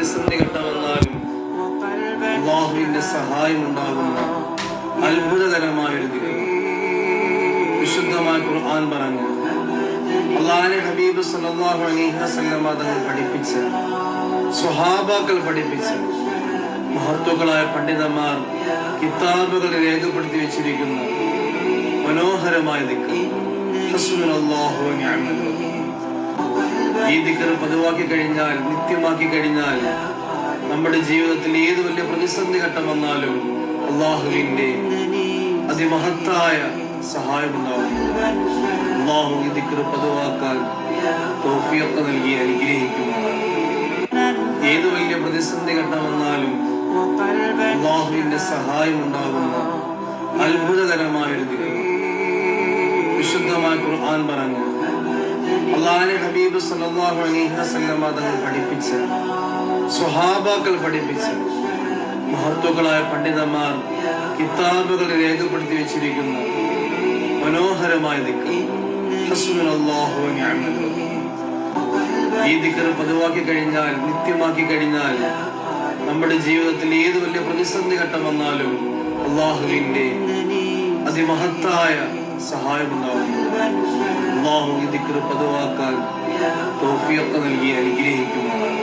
പ്രതിസന്ധി ഘട്ടം വന്നാലും അള്ളാഹുവിന്റെ സഹായം ഉണ്ടാകുന്ന അത്ഭുതകരമായ ഒരു ദിനം വിശുദ്ധമായ ഖുർആൻ പറഞ്ഞു അള്ളാഹിനെ ഹബീബ് സല്ലല്ലാഹു അലൈഹി വസല്ലം തങ്ങൾ പഠിപ്പിച്ച സ്വഹാബാക്കൾ പഠിപ്പിച്ച മഹത്വങ്ങളായ പണ്ഡിതന്മാർ കിതാബുകൾ രേഖപ്പെടുത്തി വെച്ചിരിക്കുന്ന മനോഹരമായ ദിക്ക് ഹസ്ബുനല്ലാഹു വനിഅമൽ. ഈ ദിക്കർ പതിവാക്കി കഴിഞ്ഞാൽ നിത്യമാക്കി കഴിഞ്ഞാൽ നമ്മുടെ ജീവിതത്തിൽ ഏത് വലിയ പ്രതിസന്ധി ഘട്ടം വന്നാലും അള്ളാഹുവിന്റെ അതിമഹത്തായ സഹായമുണ്ടാവും അള്ളാഹു ഈ ദിക്കറ് പതിവാക്കാൻ തോഫിയൊക്കെ നൽകി അനുഗ്രഹിക്കുമാണ് ഏത് വലിയ പ്രതിസന്ധി ഘട്ടം വന്നാലും അള്ളാഹുവിന്റെ സഹായം ഉണ്ടാകുന്ന അത്ഭുതകരമായ ഒരു വിശുദ്ധമായ ഖുർആൻ പറഞ്ഞു അള്ളാഹിനെ ഹബീബ് സല്ലല്ലാഹു അലൈഹി വസല്ലം തങ്ങൾ സ്വഹാബാക്കൾ പഠിപ്പിച്ച മഹത്വങ്ങളായ പണ്ഡിതന്മാർ കിതാബുകൾ രേഖപ്പെടുത്തി വെച്ചിരിക്കുന്ന മനോഹരമായ നിഅമൽ ഈ ദിക്കർ പതിവാക്കി കഴിഞ്ഞാൽ നിത്യമാക്കി കഴിഞ്ഞാൽ നമ്മുടെ ജീവിതത്തിൽ ഏത് വലിയ പ്രതിസന്ധി ഘട്ടം വന്നാലും അള്ളാഹുവിന്റെ അതിമഹത്തായ സഹായമുണ്ടാവും അള്ളാഹു ഈ ദിക്കർ പതിവാക്കാൻ തോഫിയൊക്കെ നൽകി അനുഗ്രഹിക്കുമാണ്